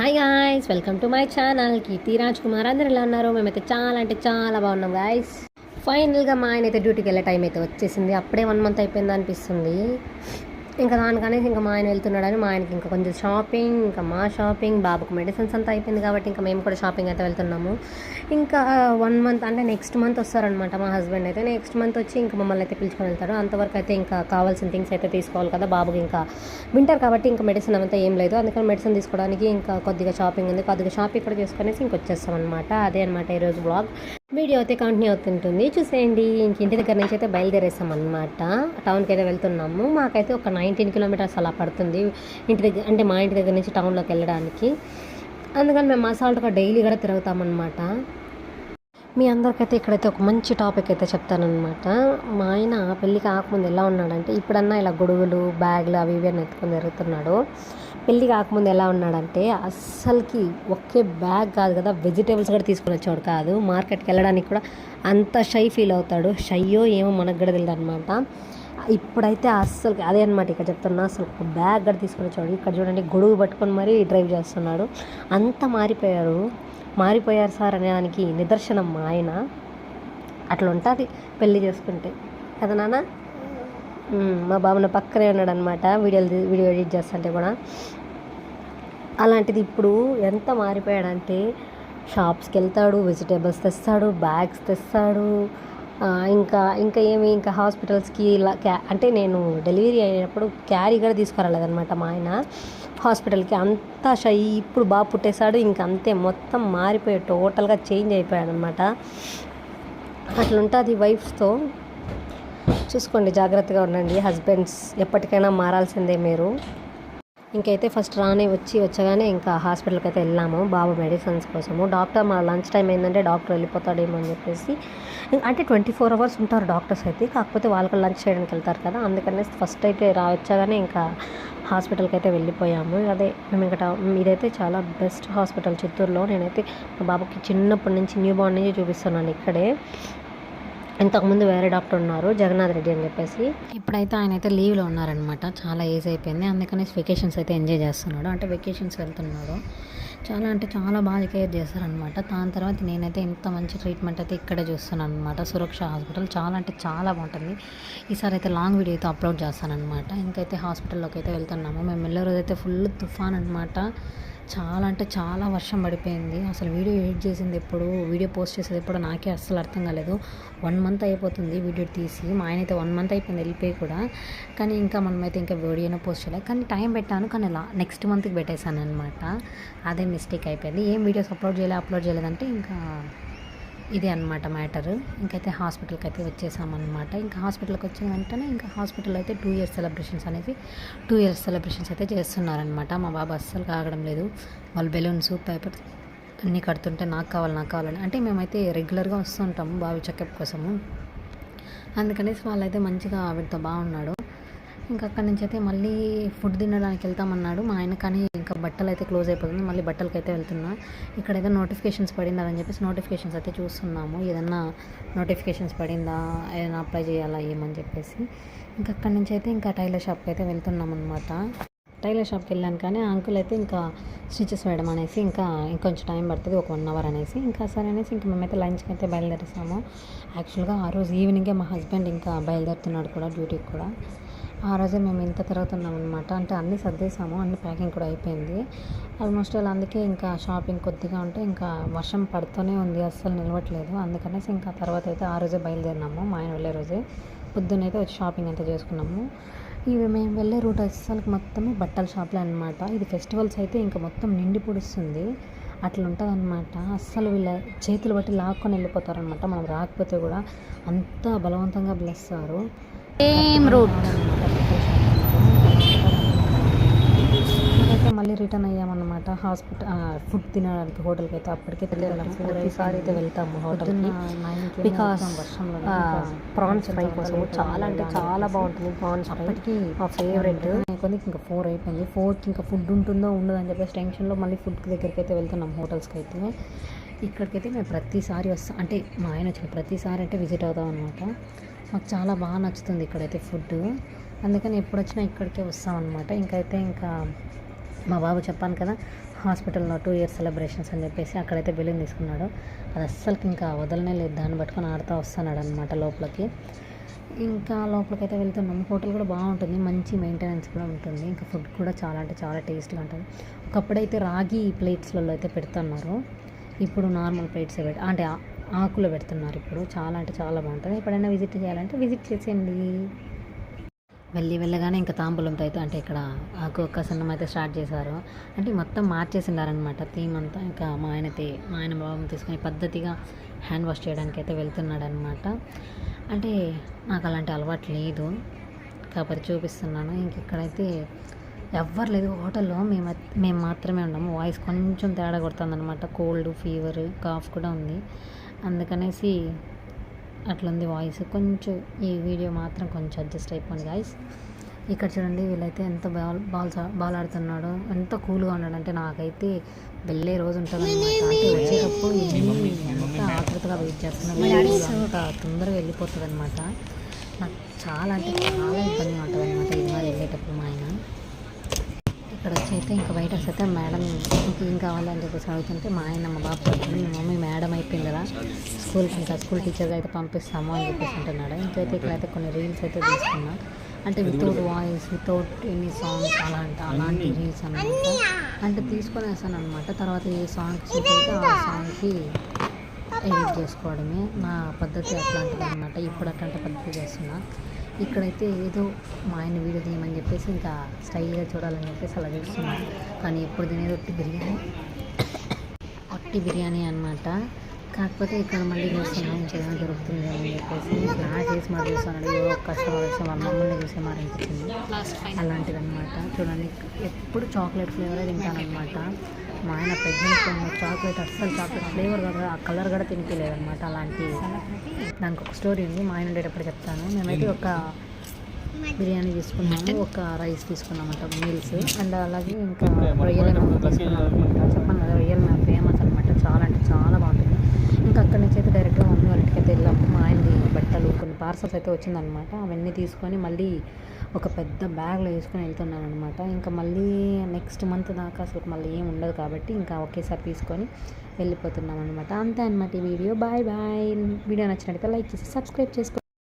Hi guys welcome to my channel Keerthi Raj Kumar అందరు ఎలా ఉన్నారు? మేమైతే చాలా అంటే చాలా బాగున్నాం గాయస్ ఫైనల్గా మా ఆయన అయితే డ్యూటీకి వెళ్ళే టైం అయితే వచ్చేసింది. అప్పుడే వన్ మంత్ అయిపోయింది అనిపిస్తుంది. ఇంకా దానికనేసి ఇంకా మా ఆయన వెళ్తున్నాడని మా ఆయనకి ఇంకా కొంచెం షాపింగ్ ఇంకా మా షాపింగ్ బాబుకు మెడిసిన్స్ అంతా అయిపోయింది కాబట్టి ఇంకా మేము కూడా షాపింగ్ అయితే వెళ్తున్నాము. ఇంకా వన్ మంత్ అంటే నెక్స్ట్ మంత్ వస్తారనమాట మా హస్బెండ్ అయితే. నెక్స్ట్ మంత్ వచ్చి ఇంకా మమ్మల్ని అయితే పిలుచుకొని వెళ్తారు. అంతవరకు అయితే ఇంకా కావాల్సిన థింగ్స్ అయితే తీసుకోవాలి కదా బాబుకి ఇంకా వింటర్ కాబట్టి ఇంకా మెడిసిన్ అంతా ఏం లేదు. అందుకని మెడిసిన్ తీసుకోవడానికి ఇంకా కొద్దిగా షాపింగ్ ఉంది. కొద్దిగా షాపింగ్ కూడా చేసుకునేసి ఇంకొచ్చేస్తాం అనమాట అదే అనమాట ఈరోజు బ్లాగ్ వీడియో అయితే కంటిన్యూ అవుతుంటుంది. చూసేయండి. ఇంక ఇంటి దగ్గర నుంచి అయితే బయలుదేరేసాం అనమాట టౌన్కి అయితే వెళ్తున్నాము. మాకైతే ఒక నైన్టీన్ కిలోమీటర్స్ అలా పడుతుంది. ఇంటి దగ్గర అంటే మా ఇంటి దగ్గర నుంచి టౌన్లోకి వెళ్ళడానికి. అందుకని మేము అసాల్ట్గా డైలీ కూడా తిరుగుతామన్నమాట. మీ అందరికైతే ఇక్కడైతే ఒక మంచి టాపిక్ అయితే చెప్తానమాట మా ఆయన పెళ్ళి కాకముందు ఎలా ఉన్నాడంటే ఇప్పుడన్నా ఇలా గొడుగులు బ్యాగులు అవి ఇవి అని ఎత్తుకొని తిరుగుతున్నాడు. పెళ్ళి కాకముందు ఎలా ఉన్నాడంటే అస్సలకి ఒకే బ్యాగ్ కాదు కదా వెజిటేబుల్స్ కూడా తీసుకుని వచ్చాడు కాదు. మార్కెట్కి వెళ్ళడానికి కూడా అంత షై ఫీల్ అవుతాడు. షయ్యో ఏమో మనకు కూడా తెలియదు అనమాట ఇప్పుడైతే అస్సలు అదే అనమాట ఇక్కడ చెప్తున్నా. అసలు ఒక బ్యాగ్ కూడా తీసుకొని వచ్చాడు. ఇక్కడ చూడండి గొడుగు పట్టుకొని మరీ డ్రైవ్ చేస్తున్నాడు. అంత మారిపోయారు. మారిపోయారు సార్ అనే దానికి నిదర్శనం మా ఆయన. అట్లా ఉంటుంది పెళ్ళి చేసుకుంటే. కదా నాన్న? మా బాబు నా పక్కనే ఉన్నాడు అనమాట వీడియోలు వీడియో ఎడిట్ చేస్తుంటే కూడా. అలాంటిది ఇప్పుడు ఎంత మారిపోయాడంటే షాప్స్కి వెళ్తాడు వెజిటేబుల్స్ తెస్తాడు బ్యాగ్స్ తెస్తాడు ఇంకా ఇంకా ఏమి ఇంకా హాస్పిటల్స్కి ఇలా క్యా అంటే నేను డెలివరీ అయినప్పుడు క్యారీ కూడా తీసుకురాలేదనమాట మా ఆయన. హాస్పిటల్కి అంతా షై ఇప్పుడు బాగా పుట్టేశాడు ఇంకా అంతే మొత్తం మారిపోయాడు టోటల్గా చేంజ్ అయిపోయాడు అనమాట అట్లా వైఫ్స్తో. చూసుకోండి జాగ్రత్తగా ఉండండి హస్బెండ్స్ ఎప్పటికైనా మారాల్సిందే మీరు. ఇంకైతే ఫస్ట్ రానే వచ్చి వచ్చగానే ఇంకా హాస్పిటల్కి అయితే వెళ్ళాము బాబు మెడిసిన్స్ కోసము. డాక్టర్ మా లంచ్ టైం ఏంటంటే డాక్టర్ వెళ్ళిపోతాడేమో అని చెప్పేసి అంటే ట్వంటీ ఫోర్ అవర్స్ ఉంటారు డాక్టర్స్ అయితే కాకపోతే వాళ్ళకి లంచ్ చేయడానికి వెళ్తారు కదా. అందుకనే ఫస్ట్ అయితే రా వచ్చాగానే ఇంకా హాస్పిటల్కి అయితే వెళ్ళిపోయాము. అదే మేము ఇక్కడ ఇదైతే చాలా బెస్ట్ హాస్పిటల్ చిత్తూరులో. నేనైతే మా బాబుకి చిన్నప్పటి నుంచి న్యూ బార్న్ నుంచి చూపిస్తున్నాను ఇక్కడే. ఇంతకుముందు వేరే డాక్టర్ ఉన్నారు జగన్నాథ్ రెడ్డి అని చెప్పేసి. ఇప్పుడైతే ఆయన అయితే లీవ్లో ఉన్నారనమాట చాలా ఏజ్ అయిపోయింది. అందుకని వెకేషన్స్ అయితే ఎంజాయ్ చేస్తున్నాడు. అంటే వెకేషన్స్ వెళ్తున్నాడు. చాలా అంటే చాలా బాగా కేర్ చేస్తారనమాట దాని తర్వాత నేనైతే ఇంత మంచి ట్రీట్మెంట్ అయితే ఇక్కడే చూస్తున్నాను అనమాట సురక్ష హాస్పిటల్ చాలా అంటే చాలా బాగుంటుంది. ఈసారి అయితే లాంగ్ వీడియో అయితే అప్లోడ్ చేస్తానమాట ఇంకైతే హాస్పిటల్లోకి అయితే వెళ్తున్నాము. మేము వెళ్ళే రోజు అయితే ఫుల్ తుఫాన్ అనమాట చాలా అంటే చాలా వర్షం పడిపోయింది. అసలు వీడియో ఎడిట్ చేసింది ఎప్పుడు వీడియో పోస్ట్ చేసేది ఎప్పుడు నాకే అస్సలు అర్థం కాలేదు. వన్ మంత్ అయిపోతుంది వీడియో తీసి. మా ఆయన అయితే వన్ మంత్ అయిపోయింది వెళ్ళిపోయి కూడా. కానీ ఇంకా మనమైతే ఇంకా వీడియోనే పోస్ట్ చేయలేదు కానీ టైం పెట్టాను కానీ లా నెక్స్ట్ మంత్కి పెట్టేశాను అనమాట అదే మిస్టేక్ అయిపోయింది. ఏం వీడియోస్ అప్లోడ్ చేయలే అప్లోడ్ చేయలేదంటే ఇంకా ఇదే అనమాట మ్యాటర్. ఇంకైతే హాస్పిటల్కి అయితే వచ్చేసామన్నమాట. ఇంకా హాస్పిటల్కి వచ్చిన వెంటనే ఇంకా హాస్పిటల్ అయితే టూ ఇయర్స్ సెలబ్రేషన్స్ అనేది టూ ఇయర్స్ సెలబ్రేషన్స్ అయితే చేస్తున్నారనమాట మా బాబు అస్సలు కాగడం లేదు. వాళ్ళు బెలూన్స్ పేపర్స్ అన్నీ కడుతుంటే నాకు కావాలి నాకు కావాలని. అంటే మేమైతే రెగ్యులర్గా వస్తుంటాము బాబు చెకప్ కోసము. అందుకనేసి వాళ్ళైతే మంచిగా వీటితో బాగున్నాడు. ఇంకా అక్కడి నుంచి అయితే మళ్ళీ ఫుడ్ తినడానికి వెళ్తామన్నాడు. మా ఆయన కానీ ఇంకా బట్టలు అయితే క్లోజ్ అయిపోతుంది. మళ్ళీ బట్టలకి అయితే వెళ్తున్నా. ఇక్కడ ఏదో నోటిఫికేషన్స్ పడిందా అని చెప్పేసి నోటిఫికేషన్స్ అయితే చూస్తున్నాము. ఏదన్నా నోటిఫికేషన్స్ పడిందా? ఏదైనా అప్లై చేయాలా? ఏమని చెప్పేసి. ఇంకా అక్కడి నుంచి అయితే ఇంకా టైలర్ షాప్కి అయితే వెళ్తున్నాం అనమాట టైలర్ షాప్కి వెళ్ళాను కానీ ఆ అంకుల్ అయితే ఇంకా స్టిచెస్ వేయడం అనేసి ఇంకా ఇంకొంచెం టైం పడుతుంది. ఒక వన్ అవర్ అనేసి. ఇంకా సరే అనేసి ఇంకా మేమైతే లంచ్కి అయితే బయలుదేరేసాము. యాక్చువల్గా ఆ రోజు ఈవినింగే మా హస్బెండ్ ఇంకా బయలుదేరుతున్నాడు కూడా డ్యూటీకి కూడా. ఆ రోజే మేము ఇంత తిరుగుతున్నాం అనమాట అంటే అన్నీ సర్దేశాము అన్ని ప్యాకింగ్ కూడా అయిపోయింది. ఆల్మోస్ట్ అలా అందుకే ఇంకా షాపింగ్ కొద్దిగా ఉంటే ఇంకా వర్షం పడుతూనే ఉంది అస్సలు నిలవట్లేదు. అందుకనేసి ఇంకా తర్వాత అయితే ఆ రోజే బయలుదేరినాము మా ఆయన వెళ్ళే రోజే. పొద్దునైతే వచ్చి షాపింగ్ అంతా చేసుకున్నాము. ఇవి మేము వెళ్ళే రూట్ అస్సలు మొత్తమే బట్టల షాప్లే అనమాట ఇది ఫెస్టివల్స్ అయితే ఇంకా మొత్తం నిండి పొడుస్తుంది. అట్లా ఉంటుంది అనమాట అస్సలు వీళ్ళ చేతులు బట్టి లాక్కొని వెళ్ళిపోతారనమాట మనం రాకపోతే కూడా అంత బలవంతంగా పిలుస్తారు సేమ్ రూట్ అయితే మళ్ళీ రిటర్న్ అయ్యామన్నమాట. హాస్పిటల్ ఫుడ్ తినడానికి హోటల్కి అయితే అప్పటికే ప్రతిసారి అయితే వెళ్తాము హోటల్కి. బికాస్ ప్రాన్స్ ఫ్రై కోసం చాలా అంటే చాలా బాగుంటుంది ప్రాన్స్ ఫ్రై మా ఫేవరెట్ కొందికి ఇంకా ఫోర్ అయిపోయింది. ఫోర్త్ ఇంకా ఫుడ్ ఉంటుందో ఉండదో అని చెప్పేసి టెన్షన్లో మళ్ళీ ఫుడ్ దగ్గరికి అయితే వెళ్తున్నాం హోటల్స్కి అయితే ఇక్కడికైతే మేము ప్రతిసారి వస్తాం అంటే మా ఆయన వచ్చిన ప్రతిసారి అంటే విజిట్ అవుతాం అనమాట మాకు చాలా బాగా నచ్చుతుంది ఇక్కడైతే ఫుడ్ అందుకని ఎప్పుడు వచ్చినా ఇక్కడికే వస్తాం అనమాట ఇంకైతే ఇంకా మా బాబు చెప్పాను కదా హాస్పిటల్లో టూ ఇయర్స్ సెలబ్రేషన్స్ అని చెప్పేసి అక్కడైతే బెలూన్ తీసుకున్నాడు. అది అస్సలకి ఇంకా వదలనే లేదు దాన్ని పట్టుకొని ఆడుతూ వస్తున్నాడు అనమాట లోపలికి. ఇంకా లోపలికి అయితే వెళ్తున్నాము హోటల్ కూడా బాగుంటుంది మంచి మెయింటెనెన్స్ కూడా ఉంటుంది. ఇంకా ఫుడ్ కూడా చాలా అంటే చాలా టేస్ట్గా ఉంటుంది. ఒకప్పుడైతే రాగి ప్లేట్స్లలో అయితే పెడుతున్నారు. ఇప్పుడు నార్మల్ ప్లేట్సే పెట్ అంటే ఆ- పెడుతున్నారు ఇప్పుడు. చాలా అంటే చాలా బాగుంటుంది. ఎప్పుడైనా విజిట్ చేయాలంటే విజిట్ చేసేయండి. వెళ్ళి వెళ్ళగానే ఇంకా తాంబూలంతో అయితే అంటే ఇక్కడ ఆకు ఒక్క సన్నం అయితే స్టార్ట్ చేశారు. అంటే మొత్తం మార్చేసినారనమాట థీమ్ అంతా. ఇంకా మా ఆయన మా ఆయన బాబు తీసుకొని పద్ధతిగా హ్యాండ్ వాష్ చేయడానికి అయితే వెళ్తున్నాడనమాట అంటే నాకు అలాంటి అలవాటు లేదు. కాబట్టి చూపిస్తున్నాను. ఇంక ఇక్కడైతే ఎవ్వరు లేదు. హోటల్లో మేము మేము మాత్రమే ఉన్నాము. వాయిస్ కొంచెం తేడా కొడుతుంది అనమాట కోల్డ్ ఫీవర్ కాఫ్ కూడా ఉంది. అందుకనేసి అట్లుంది వాయిస్. కొంచెం ఈ వీడియో మాత్రం కొంచెం అడ్జస్ట్ అయిపోయింది గాయస్. ఇక్కడ చూడండి వీళ్ళైతే ఎంత బాల్ బాల్స్ బాల్ ఆడుతున్నాడో. ఎంత కూల్గా ఉన్నాడు అంటే నాకైతే వెళ్ళే రోజు ఉంటుంది అంటే వచ్చేటప్పుడు ఎంత ఆతృతగా వెయిట్ చేస్తున్నాడు అంత తొందరగా వెళ్ళిపోతుంది అనమాట నాకు చాలా అంటే చాలా ఇబ్బందిగా ఉంటుంది అనమాట ఇది వెళ్ళేటప్పుడు మా ఆయన. నుంచి అయితే ఇంకా బయట అయితే మేడం ఇంకేం ఏం కావాలి అని చెప్పేసి అడుగుతుంటే మా ఆయన మా బాబు మా మమ్మీ మేడం అయిపోయింది కదా స్కూల్కి ఇంకా స్కూల్ టీచర్గా అయితే పంపిస్తాము అని చెప్పేసి అంటున్నాడు. ఇంకైతే ఇక్కడైతే కొన్ని రీల్స్ అయితే తీసుకున్నా. అంటే without voice without any songs అలాంటి అలాంటి రీల్స్ అనమాట అంటే తీసుకొని వేసాను అనమాట తర్వాత ఏ సాంగ్ అయితే ఆ సాంగ్కి ఎడిట్ చేసుకోవడమే నా పద్ధతి అట్లాంటిది అనమాట ఇప్పుడు అట్లాంటి పద్ధతి చేస్తున్నా. ఇక్కడైతే ఏదో మా ఆయన వీడియో తీయమని చెప్పేసి ఇంకా స్టైల్గా చూడాలని చెప్పేసి అలా చూస్తున్నాను కానీ ఎప్పుడు తినేది ఒట్టి బిర్యానీ? ఒట్టి బిర్యానీ అనమాట కాకపోతే ఇక్కడ మళ్ళీ చూస్తున్నాం ఇంకేమైనా దొరుకుతుంది అని చెప్పేసి నా చేసి మరి చూస్తున్నాడు ఏదో కష్టపడి వాళ్ళ మమ్మల్ని చూసే మరి అనిపించింది అలాంటిది అనమాట చూడండి ఎప్పుడు చాక్లెట్ ఫ్లేవరే తింటానమాట మా ఆయన ప్రెగ్నెంట్ ఉన్న చాక్లెట్ అస్సలు చాక్లెట్ ఫ్లేవర్ కదా ఆ కలర్ కూడా తినిపించలేదన్నమాట అలాంటి దానికి ఒక స్టోరీ ఉంది. మా ఆయన ఉండేటప్పుడు చెప్తాను. మేమైతే ఒక బిర్యానీ తీసుకున్నాము ఒక రైస్ తీసుకున్నామంట మీల్స్. అండ్ అలాగే ఇంకా రొయ్యల తీసుకున్నాం అనమాట చెప్పాను కదా రొయ్యల ఫేమస్ అనమాట చాలా అంటే చాలా బాగుంటుంది. ఇంకా అక్కడి నుంచి అయితే డైరెక్ట్గా మమ్మీ వాళ్ళ ఇంటికి అయితే వెళ్ళాము మా ఆయనది బట్టలు కొన్ని పార్సల్స్ అయితే వచ్చిందనమాట. అవన్నీ తీసుకొని మళ్ళీ ఒక పెద్ద బ్యాగ్లో వేసుకొని వెళ్తున్నాను అనమాట ఇంకా మళ్ళీ నెక్స్ట్ మంత్ దాకా అసలు మళ్ళీ ఏం ఉండదు కాబట్టి ఇంకా ఒకేసారి తీసుకొని వెళ్ళిపోతున్నాం అనమాట అంతే అనమాట ఈ వీడియో. Bye bye. వీడియో నచ్చినట్టయితే లైక్ చేసి సబ్స్క్రైబ్ చేసుకోండి